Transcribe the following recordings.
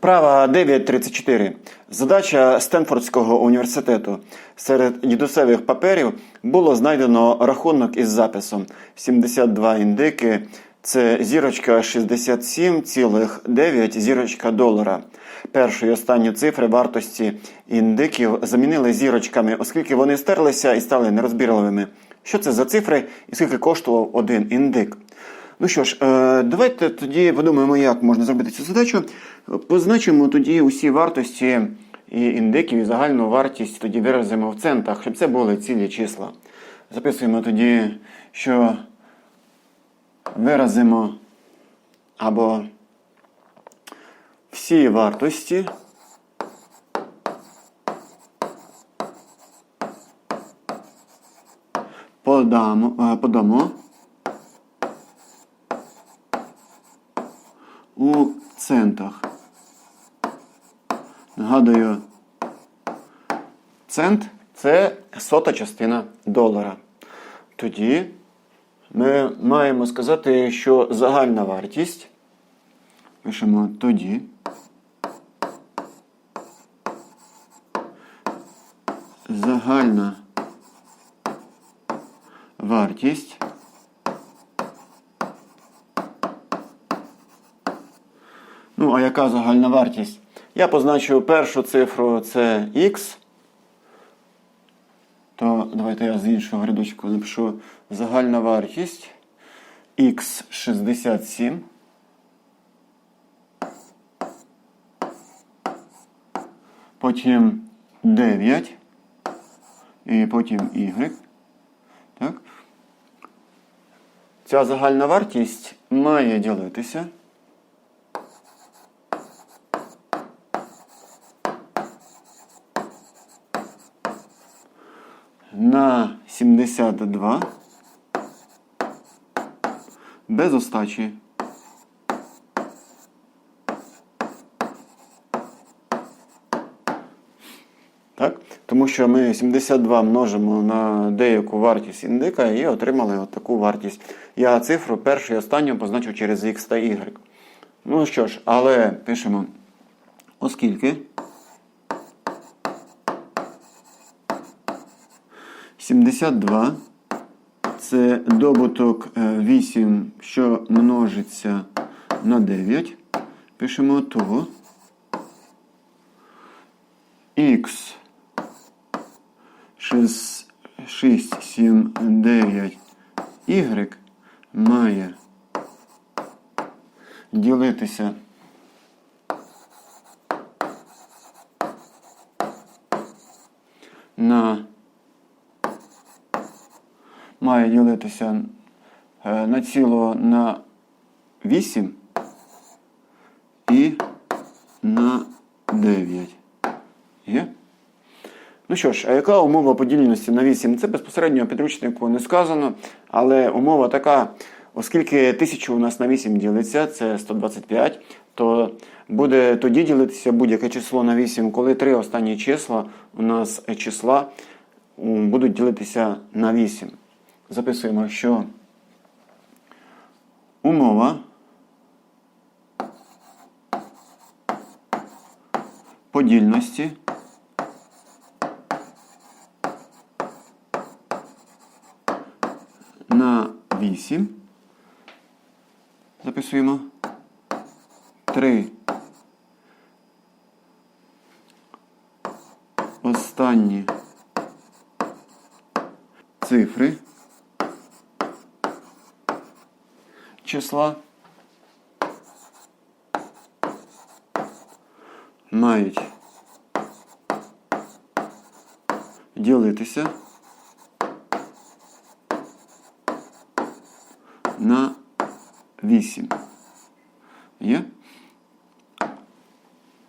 Вправа 9.34. Задача Стенфордського університету. Серед дідусевих паперів було знайдено рахунок із записом 72 індики. Це зірочка 67,9 зірочка долара. Першу і останню цифри вартості індиків замінили зірочками, оскільки вони стерлися і стали нерозбірливими. Що це за цифри і скільки коштував один індик? Ну що ж, е, давайте тоді подумаємо, як можна зробити цю задачу. Позначимо тоді усі вартості і індиків, і загальну вартість тоді виразимо в центах, щоб це були цілі числа. Записуємо тоді, що виразимо або всі вартості. Подамо, е, подамо у центах. Нагадую, цент це сота частина долара. Тоді ми маємо сказати, що загальна вартість. Пишемо тоді. Загальна вартість. Ну, а яка загальна вартість? Я позначу першу цифру це X. То давайте я з іншого рядочку напишу загальна вартість X67. Потім 9. І потім Y. Так? Ця загальна вартість має ділитися. На 72 без остачі. Так? Тому що ми 72 множимо на деяку вартість індика і отримали от таку вартість. Я цифру першу і останню позначу через X та Y. Ну що ж, але пишемо, оскільки. 72 це добуток 8, що множиться на 9. Пишемо того. Х 6, 6 7, 9 Y має ділитися на має ділитися е, на ціло на 8 і на 9. Є? Ну що ж, а яка умова подільності на 8? Це безпосередньо підручнику не сказано, але умова така, оскільки 1000 у нас на 8 ділиться, це 125, то буде тоді ділитися будь-яке число на 8, коли три останні числа у нас числа будуть ділитися на 8 записуємо, що умова подільності на 8. Записуємо 3 останні цифри. Числа мають ділитися на 8. Є?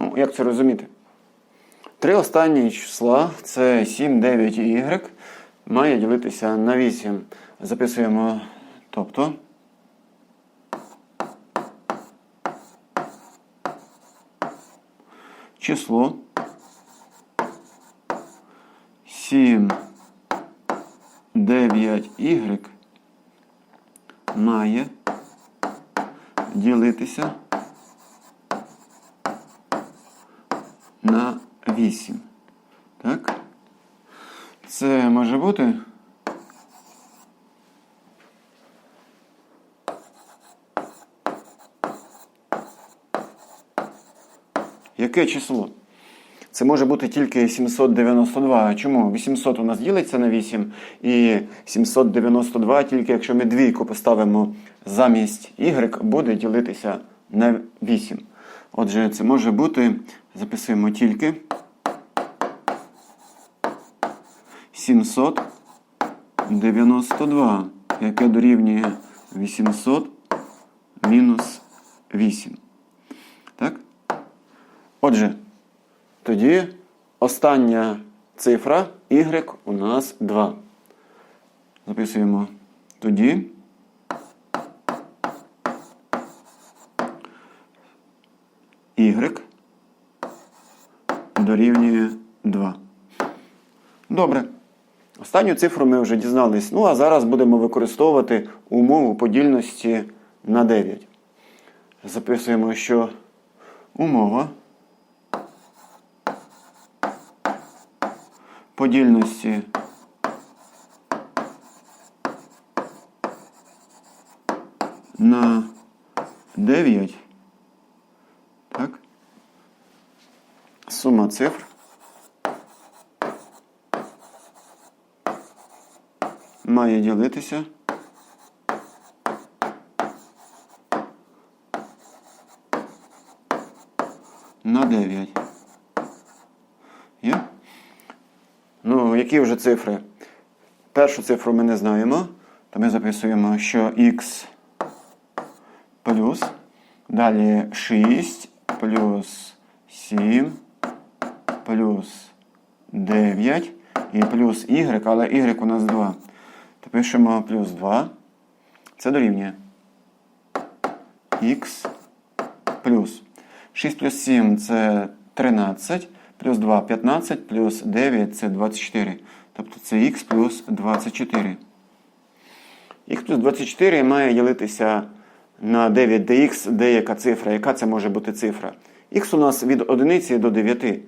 Ну, як це розуміти? Три останні числа це 7, 9 і y, має ділитися на 8. Записуємо, тобто. Число 7, 9 y має ділитися на 8. Так? Це може бути. Яке число? Це може бути тільки 792. Чому? 800 у нас ділиться на 8, і 792, тільки якщо ми двійку поставимо замість y, буде ділитися на 8. Отже, це може бути, записуємо тільки 792, яке дорівнює 800 мінус 8. Отже, тоді остання цифра y у нас 2. Записуємо тоді. y дорівнює 2. Добре. Останню цифру ми вже дізнались. Ну, а зараз будемо використовувати умову подільності на 9. Записуємо, що умова подільності на 9. Так. Сума цифр. Має ділитися. На 9. Які вже цифри? Першу цифру ми не знаємо, то ми записуємо, що x плюс, далі 6 плюс 7 плюс 9 і плюс y, але y у нас 2. То пишемо плюс 2. Це дорівнює x плюс 6 плюс 7 це 13, плюс 2 15, плюс 9 це 24. Тобто це х плюс 24. Х плюс 24 має ділитися на 9 dx деяка цифра. Яка це може бути цифра? Х у нас від 1 до 9.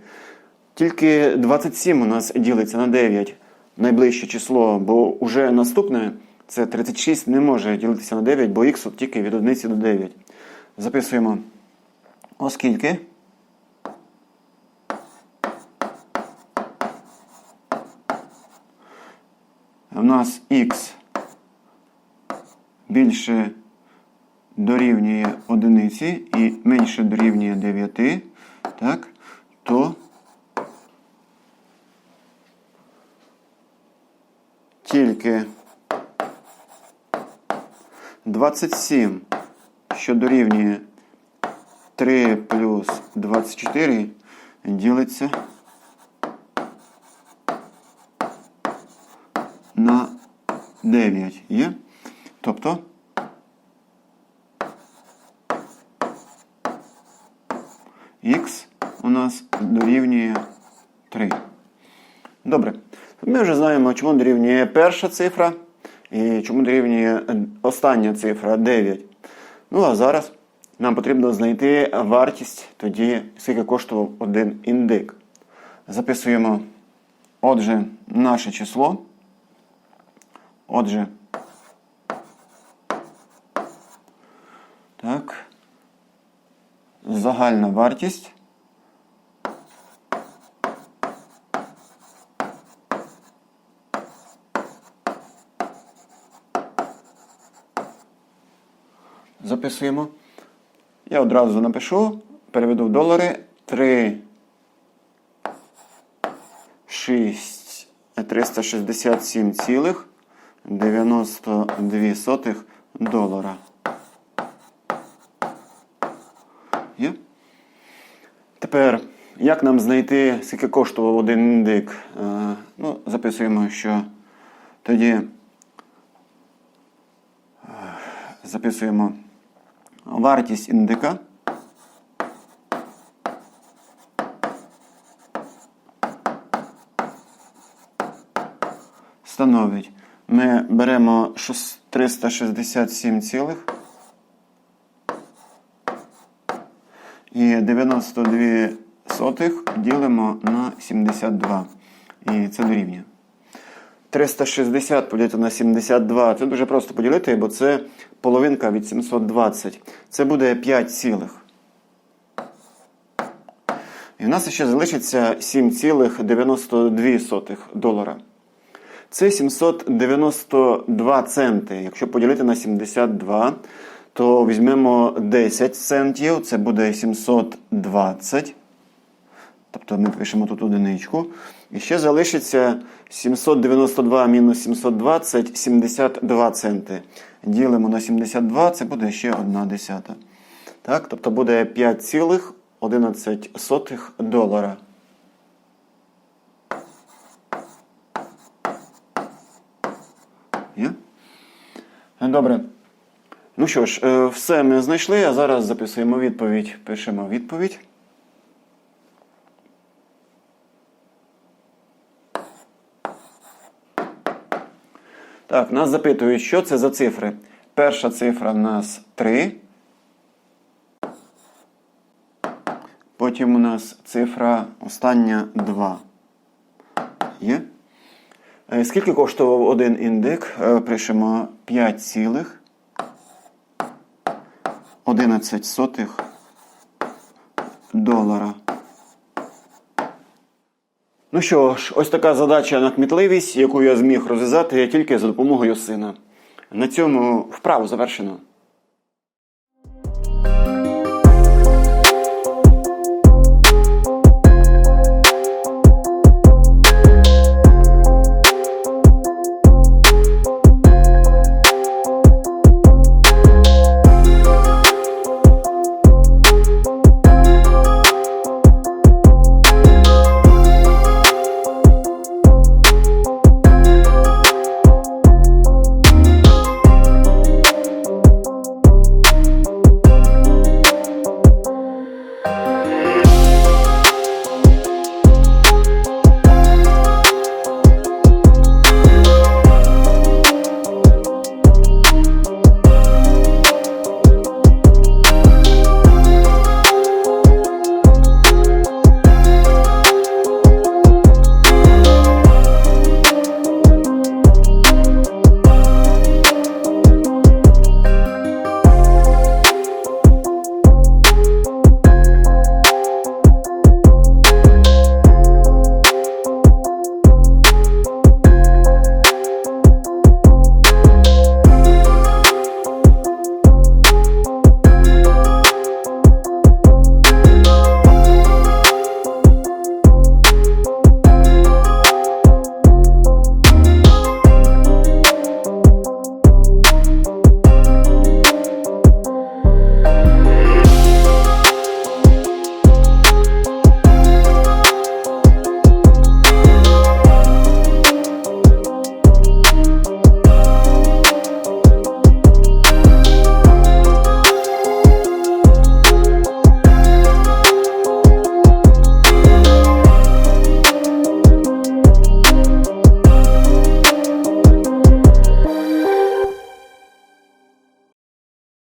Тільки 27 у нас ділиться на 9 найближче число, бо вже наступне це 36 не може ділитися на 9, бо х тільки від 1 до 9. Записуємо. Оскільки нас х більше дорівнює одиниці і менше дорівнює 9, так, то тільки 27, що дорівнює 3 плюс 24 ділиться на 9 є. Тобто х у нас дорівнює 3. Добре. Ми вже знаємо, чому дорівнює перша цифра і чому дорівнює остання цифра 9. Ну а зараз нам потрібно знайти вартість тоді, скільки коштував один індик. Записуємо, отже, наше число. Отже, так, загальна вартість. Записуємо. Я одразу напишу, переведу в долари. 3 6 367,92 долара. Є? Тепер, як нам знайти, скільки коштував один індик? Е, ну, записуємо, що тоді е, записуємо вартість індика. Становить. Ми беремо 367 цілих і 92 сотих ділимо на 72. І це дорівнює. 360 поділити на 72. Це дуже просто поділити, бо це половинка від 720. Це буде 5 цілих. І в нас ще залишиться 7,92 долара. Це 792 центи. Якщо поділити на 72, то візьмемо 10 центів, це буде 720. Тобто ми пишемо тут одиничку. І ще залишиться 792 мінус 720, 72 центи. Ділимо на 72, це буде ще 1 десята. Так, тобто буде 5,11 долара. Добре. Ну що ж, е, все ми знайшли, а зараз записуємо відповідь. Пишемо відповідь. Так, нас запитують, що це за цифри. Перша цифра в нас 3. Потім у нас цифра остання 2. Е, Скільки коштував один індик? Е, Пишемо 5 цілих 11 сотих долара. Ну що ж, ось така задача на кмітливість, яку я зміг розв'язати тільки за допомогою сина. На цьому вправу завершено.